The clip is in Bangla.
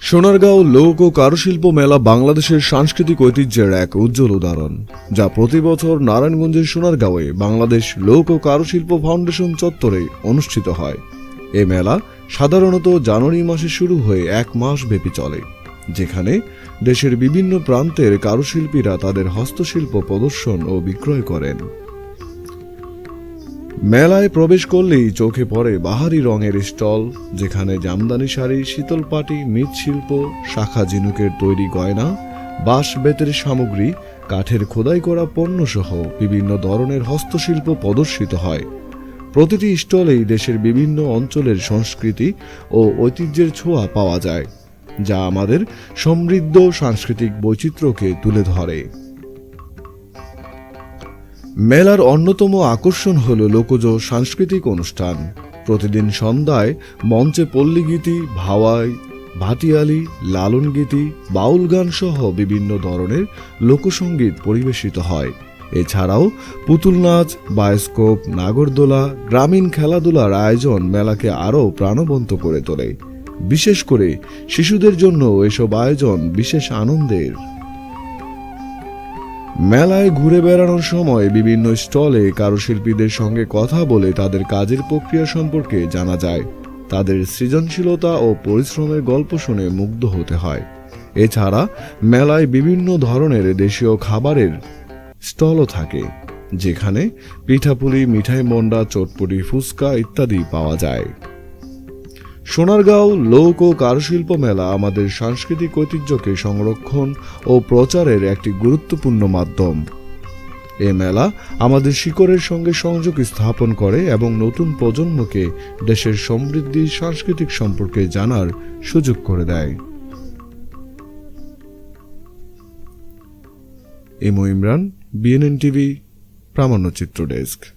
সোনারগাঁও লোক ও কারুশিল্প মেলা বাংলাদেশের সাংস্কৃতিক ঐতিহ্যের এক উজ্জ্বল উদাহরণ, যা প্রতি বছর নারায়ণগঞ্জের সোনারগাঁওয়ে বাংলাদেশ লোক ও কারুশিল্প ফাউন্ডেশন চত্বরে অনুষ্ঠিত হয়। এ মেলা সাধারণত জানুয়ারি মাসে শুরু হয়ে এক মাস ব্যাপী চলে, যেখানে দেশের বিভিন্ন প্রান্তের কারুশিল্পীরা তাদের হস্তশিল্প প্রদর্শন ও বিক্রয় করেন। মেলায় প্রবেশ করলেই চোখে পড়ে বাহারি রঙের স্টল, যেখানে জামদানি শাড়ি, শীতল পাটি, মৃৎশিল্প, শাখা ঝিনুকের তৈরি গয়না, বাঁশ বেতের সামগ্রী, কাঠের খোদাই করা পণ্যসহ বিভিন্ন ধরনের হস্তশিল্প প্রদর্শিত হয়। প্রতিটি স্টলেই দেশের বিভিন্ন অঞ্চলের সংস্কৃতি ও ঐতিহ্যের ছোঁয়া পাওয়া যায়, যা আমাদের সমৃদ্ধ সাংস্কৃতিক বৈচিত্র্যকে তুলে ধরে। মেলার অন্যতম আকর্ষণ হল লোকজ সাংস্কৃতিক অনুষ্ঠান। প্রতিদিন সন্ধ্যায় মঞ্চে পল্লীগীতি, ভাওয়াই, ভাটিয়ালি লালন গীতি বাউল গান সহ বিভিন্ন ধরনের লোকসঙ্গীত পরিবেশিত হয়। এছাড়াও পুতুল নাচ, বায়োস্কোপ, নাগরদোলা, গ্রামীণ খেলাধুলার আয়োজন মেলাকে আরও প্রাণবন্ত করে তোলে। বিশেষ করে শিশুদের জন্য এসব আয়োজন বিশেষ আনন্দের। মেলায় ঘুরে বেড়ানোর সময় বিভিন্ন স্টলে কারুশিল্পীদের সঙ্গে কথা বলে তাদের কাজের প্রক্রিয়া সম্পর্কে জানা যায়। তাদের সৃজনশীলতা ও পরিশ্রমের গল্প শুনে মুগ্ধ হতে হয়। এছাড়া মেলায় বিভিন্ন ধরনের দেশীয় খাবারের স্টলও থাকে, যেখানে পিঠাপুলি, মিঠাই মন্ডা, চটপটি, ফুচকা ইত্যাদি পাওয়া যায়। সোনারগাঁও লোক ও কারুশিল্প মেলা আমাদের সাংস্কৃতিক ঐতিহ্যকে সংরক্ষণ ও প্রচারের একটি গুরুত্বপূর্ণ মাধ্যম। এ মেলা আমাদের শিকড়ের সঙ্গে সংযোগ স্থাপন করে এবং নতুন প্রজন্মকে দেশের সমৃদ্ধি সাংস্কৃতিক সম্পর্কে জানার সুযোগ করে দেয়। এমো ইমরান, বিএনএন টিভি, প্রামাণ্যচিত্র ডেস্ক।